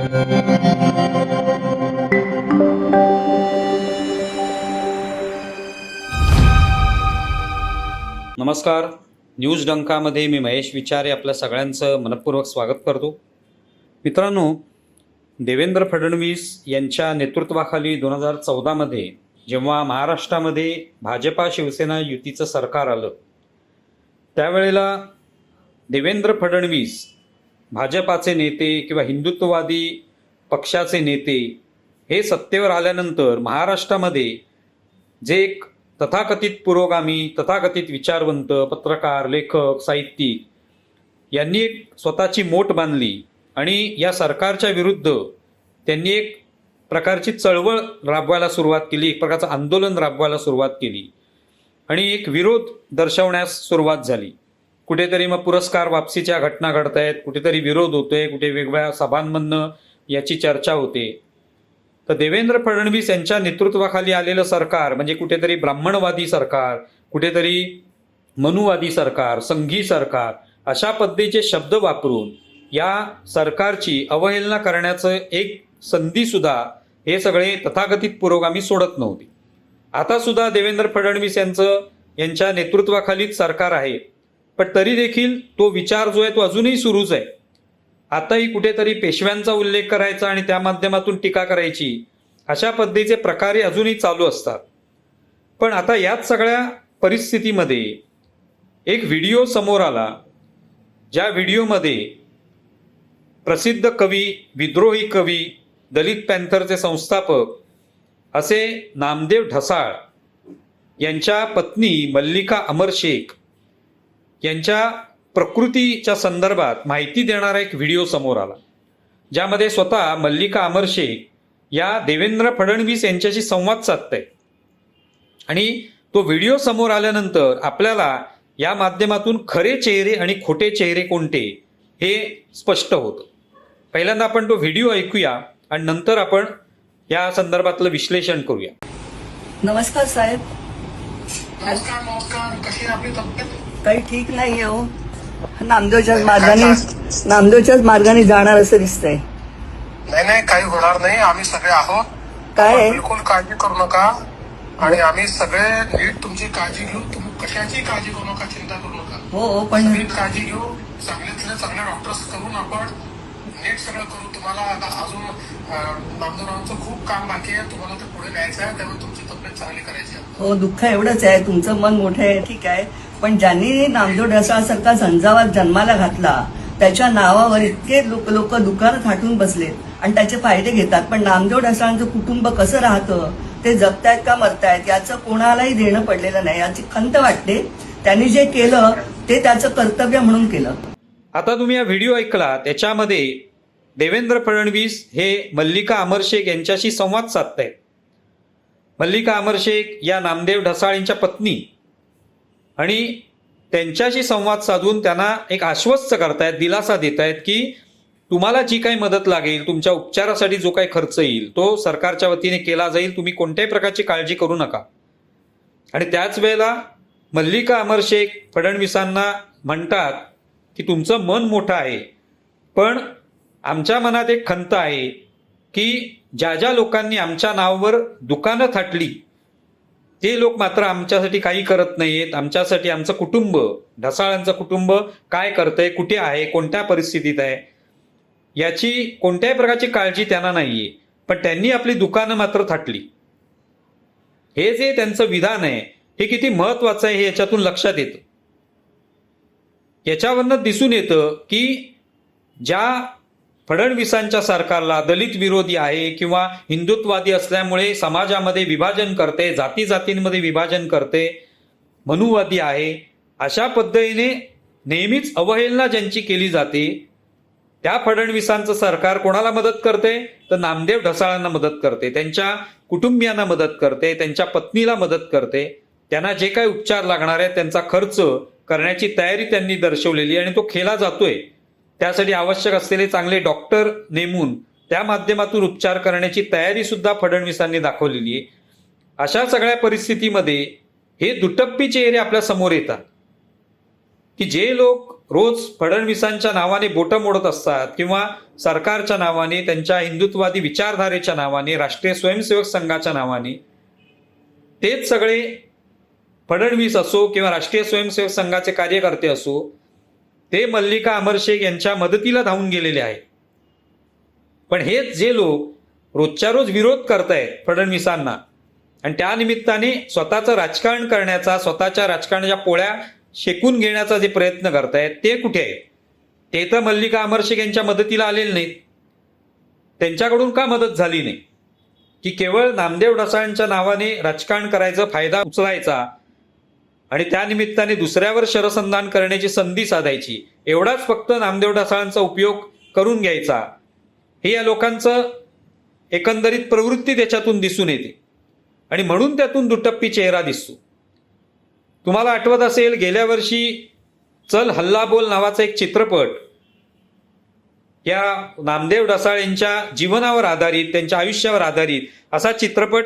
नमस्कार. न्यूज डंकामध्ये मी महेश विचारे आपल्या सगळ्यांचं मनपूर्वक स्वागत करतो. मित्रांनो देवेंद्र फडणवीस यांच्या नेतृत्वाखाली दोन हजार चौदामध्ये जेव्हा महाराष्ट्रामध्ये भाजपा शिवसेना युतीचं सरकार आलं त्यावेळेला देवेंद्र फडणवीस भाजपाचे नेते किंवा हिंदुत्ववादी पक्षाचे नेते हे सत्तेवर आल्यानंतर महाराष्ट्रामध्ये जे एक तथाकथित पुरोगामी तथाकथित विचारवंत पत्रकार लेखक साहित्यिक यांनी एक स्वतःची मोठ बांधली आणि या सरकारच्या विरुद्ध त्यांनी एक प्रकारची चळवळ राबवायला सुरुवात केली एक प्रकारचं आंदोलन राबवायला सुरुवात केली आणि एक विरोध दर्शवण्यास सुरुवात झाली. कुठेतरी मग पुरस्कार वापसीच्या घटना घडत आहेत कुठेतरी विरोध होतोय कुठे वेगवेगळ्या सभांमधनं याची चर्चा होते. तर देवेंद्र फडणवीस यांच्या नेतृत्वाखाली आलेलं सरकार म्हणजे कुठेतरी ब्राह्मणवादी सरकार कुठेतरी मनुवादी सरकार संघी सरकार अशा पद्धतीचे शब्द वापरून या सरकारची अवहेलना करण्याचं एक संधीसुद्धा हे सगळे तथाकथित पुरोगामी सोडत नव्हते. आता सुद्धा देवेंद्र फडणवीस यांचं यांच्या नेतृत्वाखालीच सरकार आहे. पण तरी देखील तो विचार जो आहे तो अजूनही सुरूच आहे. आताही कुठेतरी पेशव्यांचा उल्लेख करायचा आणि त्या माध्यमातून टीका करायची अशा पद्धतीचे प्रकारही अजूनही चालू असतात. पण आता याच सगळ्या परिस्थितीमध्ये एक व्हिडिओ समोर आला ज्या व्हिडिओमध्ये प्रसिद्ध कवी विद्रोही कवी दलित पॅन्थरचे संस्थापक असे नामदेव ढसाळ यांच्या पत्नी मल्लिका अमर शेख यांच्या प्रकृतीच्या संदर्भात माहिती देणारा एक व्हिडिओ समोर आला ज्यामध्ये स्वतः मल्लिका अमर शेख या देवेंद्र फडणवीस यांच्याशी संवाद साधतायत आणि तो व्हिडिओ समोर आल्यानंतर आपल्याला या माध्यमातून खरे चेहरे आणि खोटे चेहरे कोणते हे स्पष्ट होतं. पहिल्यांदा आपण तो व्हिडिओ ऐकूया आणि नंतर आपण या संदर्भातलं विश्लेषण करूया. नमस्कार साहेब. नमस्कार नमस्कार. कशी आहे आपली तब्येत? काही ठीक नाहीये हो. नामदेवच्याच मार्गाने नामदेवच्याच मार्गाने जाणार असं दिसतंय. नाही नाही काही होणार नाही. आम्ही सगळे आहोत. काय? आहे? बिलकुल काळजी करू नका. आणि आम्ही सगळे नीट तुमची काळजी घेऊ. तुम्ही कशाची काळजी करू नका चिंता करू नका. हो हो पण नीट काळजी घेऊ. चांगल्यातले चांगले डॉक्टर्स करून आपण नीट सगळं करू. तुम्हाला आता अजून नामदेवरावांचं खूप काम बाकी आहे. तुम्हाला ते पुढे न्यायचं आहे. त्यामुळे तुमची तब्येत चांगली करायची आहे. हो दुःख एवढंच आहे. तुमचं मन मोठं आहे. ठीक आहे. पण ज्यांनी नामदेव ढसाळसारखा झंझावात जन्माला घातला त्याच्या नावावर इतके लोक लोक दुकानं थाटून बसलेत आणि त्याचे फायदे घेतात. पण नामदेव ढसाळांचं कुटुंब कसं राहतं? ते जगतायत का मरतायत? याचं कोणालाही देणं पडलेलं नाही. याची खंत वाटते. त्यांनी जे केलं ते त्याचं कर्तव्य म्हणून केलं. आता तुम्ही हा व्हिडिओ ऐकला त्याच्यामध्ये देवेंद्र फडणवीस हे मल्लिका अमरशेख यांच्याशी संवाद साधतायत. मल्लिका अमरशेख या नामदेव ढसाळींच्या पत्नी. आणि त्यांच्याशी संवाद साधून त्यांना एक आश्वस्त करतायत दिलासा देत आहेत की तुम्हाला जी काही मदत लागेल तुमच्या उपचारासाठी जो काही खर्च येईल तो सरकारच्या वतीने केला जाईल तुम्ही कोणत्याही प्रकारची काळजी करू नका. आणि त्याच वेळेला मल्लिका अमर शेख फडणवीसांना म्हणतात की तुमचं मन मोठं आहे पण आमच्या मनात एक खंत आहे की ज्या ज्या लोकांनी आमच्या नावावर दुकानं थाटली ते लोक मात्र आमच्यासाठी काही करत नाहीत आमच्यासाठी आमचं कुटुंब ढसाळांचं कुटुंब काय करतंय कुठे आहे कोणत्या परिस्थितीत आहे याची कोणत्याही प्रकारची काळजी त्यांना नाहीये. पण त्यांनी आपली दुकानं मात्र थाटली. हे जे त्यांचं विधान आहे हे किती महत्वाचं आहे हे याच्यातून लक्षात येतं. याच्यावरनं दिसून येतं की ज्या फडणवीसांच्या सरकारला दलित विरोधी आहे किंवा हिंदुत्ववादी असल्यामुळे समाजामध्ये विभाजन करते जाती जातींमध्ये विभाजन करते मनुवादी आहे अशा पद्धतीने नेहमीच अवहेलना ज्यांची केली जाते त्या फडणवीसांचं सरकार कोणाला मदत करते? तर नामदेव ढसाळांना मदत करते त्यांच्या कुटुंबियांना मदत करते त्यांच्या पत्नीला मदत करते. त्यांना जे काही उपचार लागणार आहे त्यांचा खर्च करण्याची तयारी त्यांनी दर्शवलेली आणि तो केला जातोय. त्यासाठी आवश्यक असलेले चांगले डॉक्टर नेमून त्या माध्यमातून उपचार करण्याची तयारी सुद्धा फडणवीसांनी दाखवलेली आहे. अशा सगळ्या परिस्थितीमध्ये हे दुटप्पी चेहरे आपल्यासमोर येतात. की जे लोक रोज फडणवीसांच्या नावाने बोटं मोडत असतात किंवा सरकारच्या नावाने त्यांच्या हिंदुत्ववादी विचारधारेच्या नावाने राष्ट्रीय स्वयंसेवक संघाच्या नावाने तेच सगळे फडणवीस असो किंवा राष्ट्रीय स्वयंसेवक संघाचे कार्यकर्ते असो ते मल्लिका अमर शेख यांच्या मदतीला धावून गेलेले आहेत. पण हेच जे लोक रोजच्या रोज विरोध करतायत फडणवीसांना आणि त्यानिमित्ताने स्वतःचं राजकारण करण्याचा स्वतःच्या राजकारणाच्या पोळ्या शेकून घेण्याचा जे प्रयत्न करतायत ते कुठे आहेत? ते तर मल्लिका अमर शेख यांच्या मदतीला आलेले नाहीत. त्यांच्याकडून का मदत झाली नाही? की केवळ नामदेव ढसाळांच्या नावाने राजकारण करायचं फायदा उचलायचा आणि त्यानिमित्ताने दुसऱ्यावर शरसंधान करण्याची संधी साधायची. एवढाच फक्त नामदेव ढसाळांचा उपयोग करून घ्यायचा. हे या लोकांचं एकंदरीत प्रवृत्ती त्याच्यातून दिसून येते. आणि म्हणून त्यातून दुटप्पी चेहरा दिसतो. तुम्हाला आठवत असेल गेल्या वर्षी चल हल्ला बोल नावाचा एक चित्रपट या नामदेव ढसाळ यांच्या जीवनावर आधारित त्यांच्या आयुष्यावर आधारित असा चित्रपट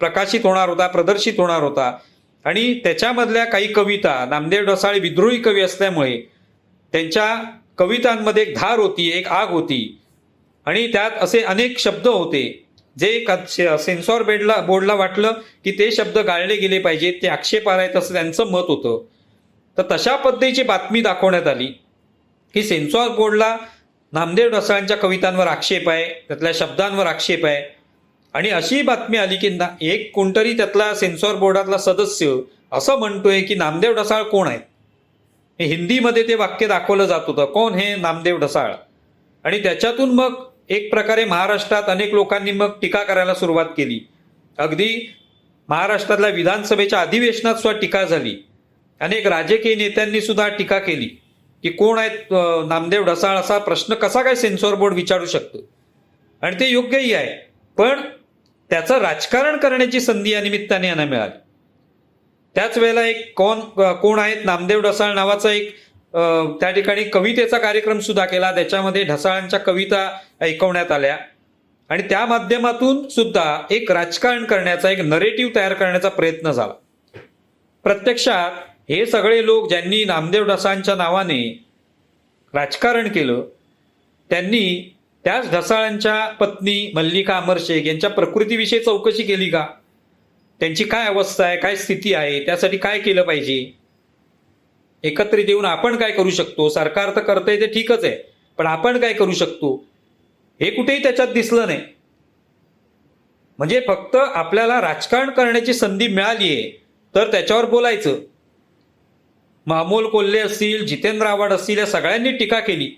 प्रकाशित होणार होता प्रदर्शित होणार होता. आणि त्याच्यामधल्या काही कविता नामदेव ढसाळ विद्रोही कवी असल्यामुळे त्यांच्या कवितांमध्ये एक धार होती एक आग होती. आणि त्यात असे अनेक शब्द होते जे सेन्सॉर बेडला बोर्डला वाटलं की ते शब्द गाळले गेले पाहिजेत ते आक्षेपार आहेत असं त्यांचं मत होतं. तर तशा पद्धतीची बातमी दाखवण्यात आली की सेन्सॉर बोर्डला नामदेव ढसाळांच्या कवितांवर आक्षेप आहे त्यातल्या शब्दांवर आक्षेप आहे. आणि अशी बातमी आली की ना एक कोणतरी त्यातला सेन्सॉर बोर्डातला सदस्य असं म्हणतोय की नामदेव ढसाळ कोण आहेत? हे हिंदीमध्ये ते वाक्य दाखवलं जात होतं. कोण हे? नामदेव ढसाळ. आणि त्याच्यातून मग एक प्रकारे महाराष्ट्रात अनेक लोकांनी मग टीका करायला सुरुवात केली. अगदी महाराष्ट्रातल्या विधानसभेच्या अधिवेशनात सुद्धा टीका झाली. अनेक राजकीय नेत्यांनी सुद्धा टीका केली की कोण आहेत नामदेव ढसाळ असा प्रश्न कसा काय सेन्सॉर बोर्ड विचारू शकतो? आणि ते योग्यही आहे. पण त्याचं राजकारण करण्याची संधी या निमित्ताने यांना मिळाली. त्याच वेळेला एक कोण कोण आहेत? नामदेव ढसाळ नावाचा एक त्या ठिकाणी कवितेचा कार्यक्रम सुद्धा केला. त्याच्यामध्ये ढसाळांच्या कविता ऐकवण्यात आल्या. आणि त्या माध्यमातून सुद्धा एक राजकारण करण्याचा एक नरेटिव्ह तयार करण्याचा प्रयत्न झाला. प्रत्यक्षात हे सगळे लोक ज्यांनी नामदेव ढसाळांच्या नावाने राजकारण केलं त्यांनी त्याच ढसाळांच्या पत्नी मल्लिका अमरशेख यांच्या प्रकृतीविषयी चौकशी केली का? त्यांची काय अवस्था आहे काय स्थिती आहे त्यासाठी काय केलं पाहिजे? एकत्रित येऊन आपण काय करू शकतो? सरकार तर करतंय ते ठीकच आहे. पण आपण काय करू शकतो? हे कुठेही त्याच्यात दिसलं नाही. म्हणजे फक्त आपल्याला राजकारण करण्याची संधी मिळाली आहे तर त्याच्यावर बोलायचं. मग अमोल कोल्हे असतील जितेंद्र आव्हाड असतील या सगळ्यांनी टीका केली.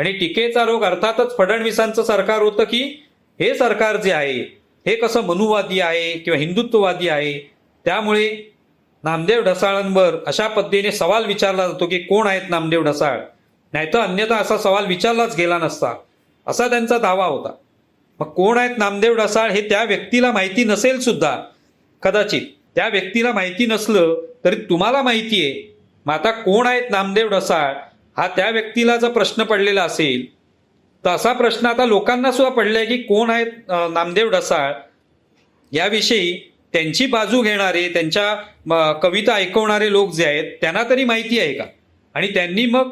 आणि टीकेचा रोग अर्थातच फडणवीसांचं सरकार होतं की हे सरकार जे आहे हे कसं मनुवादी आहे किंवा हिंदुत्ववादी आहे त्यामुळे नामदेव ढसाळांवर अशा पद्धतीने सवाल विचारला जातो की कोण आहेत नामदेव ढसाळ? नाहीतर अन्यथा असा सवाल विचारलाच गेला नसता. असा त्यांचा दावा होता. मग कोण आहेत नामदेव ढसाळ हे त्या व्यक्तीला माहिती नसेल सुद्धा. कदाचित त्या व्यक्तीला माहिती नसलं तरी तुम्हाला माहिती आहे. मग आता कोण आहेत नामदेव ढसाळ? हा त्या व्यक्तीला जर प्रश्न पडलेला असेल तर असा प्रश्न आता लोकांना सुद्धा पडलाय की कोण आहेत नामदेव ढसाळ याविषयी त्यांची बाजू घेणारे त्यांच्या म, कविता ऐकवणारे लोक जे आहेत त्यांना तरी माहिती आहे का? आणि त्यांनी मग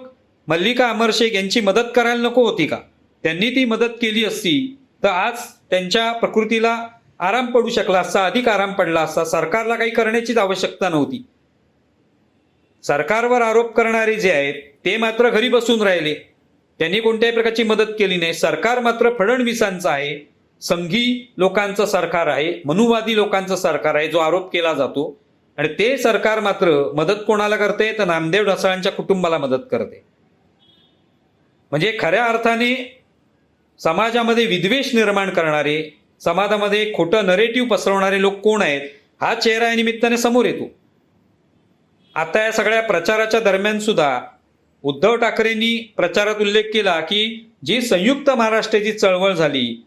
मल्लिका अमर शेख यांची मदत करायला नको होती का? त्यांनी ती मदत केली असती तर आज त्यांच्या प्रकृतीला आराम पडू शकला असता अधिक आराम पडला असता सरकारला काही करण्याचीच आवश्यकता नव्हती. सरकारवर आरोप करणारे जे आहेत ते मात्र घरी बसून राहिले. त्यांनी कोणत्याही प्रकारची मदत केली नाही. सरकार मात्र फडणवीसांचं आहे संघी लोकांचं सरकार आहे मनुवादी लोकांचं सरकार आहे जो आरोप केला जातो. आणि ते सरकार मात्र मदत कोणाला करते? तर नामदेव ढसाळांच्या कुटुंबाला मदत करते. म्हणजे खऱ्या अर्थाने समाजामध्ये विद्वेष निर्माण करणारे समाजामध्ये खोटं नरेटिव्ह पसरवणारे लोक कोण आहेत? हा चेहरा या निमित्ताने समोर येतो. आता या सगळ्या प्रचाराच्या दरम्यान सुद्धा उद्धव ठाकरेंनी प्रचारात उल्लेख केला की जी संयुक्त महाराष्ट्राची चळवळ झाली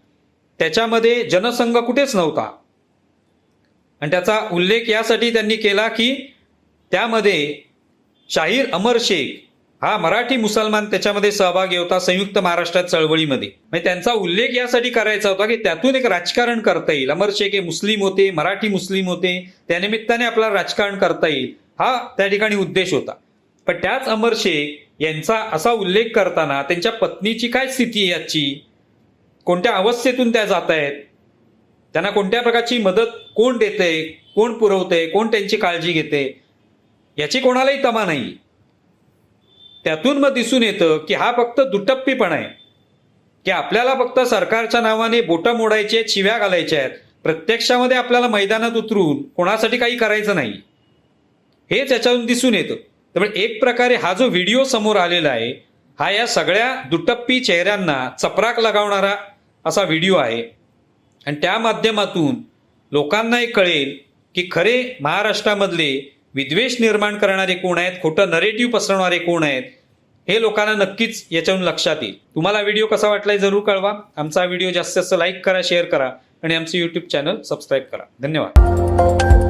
त्याच्यामध्ये जनसंघ कुठेच नव्हता. आणि त्याचा उल्लेख यासाठी त्यांनी केला की त्यामध्ये शाहीर अमर शेख हा मराठी मुसलमान त्याच्यामध्ये सहभागी होता संयुक्त महाराष्ट्रात चळवळीमध्ये. म्हणजे त्यांचा उल्लेख यासाठी करायचा होता की त्यातून एक राजकारण करता येईल. अमर शेख हे मुस्लिम होते मराठी मुस्लिम होते त्यानिमित्ताने आपल्याला राजकारण करता येईल. हा त्या ठिकाणी उद्देश होता. पण त्याच अमर शेख यांचा असा उल्लेख करताना त्यांच्या पत्नीची काय स्थिती आहे याची? कोणत्या अवस्थेतून त्या जात आहेत त्यांना कोणत्या प्रकारची मदत कोण देते कोण पुरवते कोण त्यांची काळजी घेते? याची कोणालाही तमा नाही. त्यातून मग दिसून येतं की हा फक्त दुटप्पीपणा आहे. की आपल्याला फक्त सरकारच्या नावाने बोटं मोडायची आहेत शिव्या घालायच्या आहेत. प्रत्यक्षामध्ये आपल्याला मैदानात उतरून कोणासाठी काही करायचं नाही. हे त्याच्यावरून दिसून येतं. त्यामुळे एक प्रकारे हा जो व्हिडिओ समोर आलेला आहे हा या सगळ्या दुटप्पी चेहऱ्यांना चपराक लगावणारा असा व्हिडिओ आहे. आणि त्या माध्यमातून लोकांनाही कळेल की खरे महाराष्ट्रामधले विद्वेष निर्माण करणारे कोण आहेत खोटं नरेटिव्ह पसरवणारे कोण आहेत हे लोकांना नक्कीच याच्यावरून लक्षात येईल. तुम्हाला व्हिडिओ कसा वाटलाय जरूर कळवा. आमचा व्हिडिओ जास्तीत जास्त लाईक करा शेअर करा आणि आमचं यूट्यूब चॅनल सबस्क्राईब करा. धन्यवाद.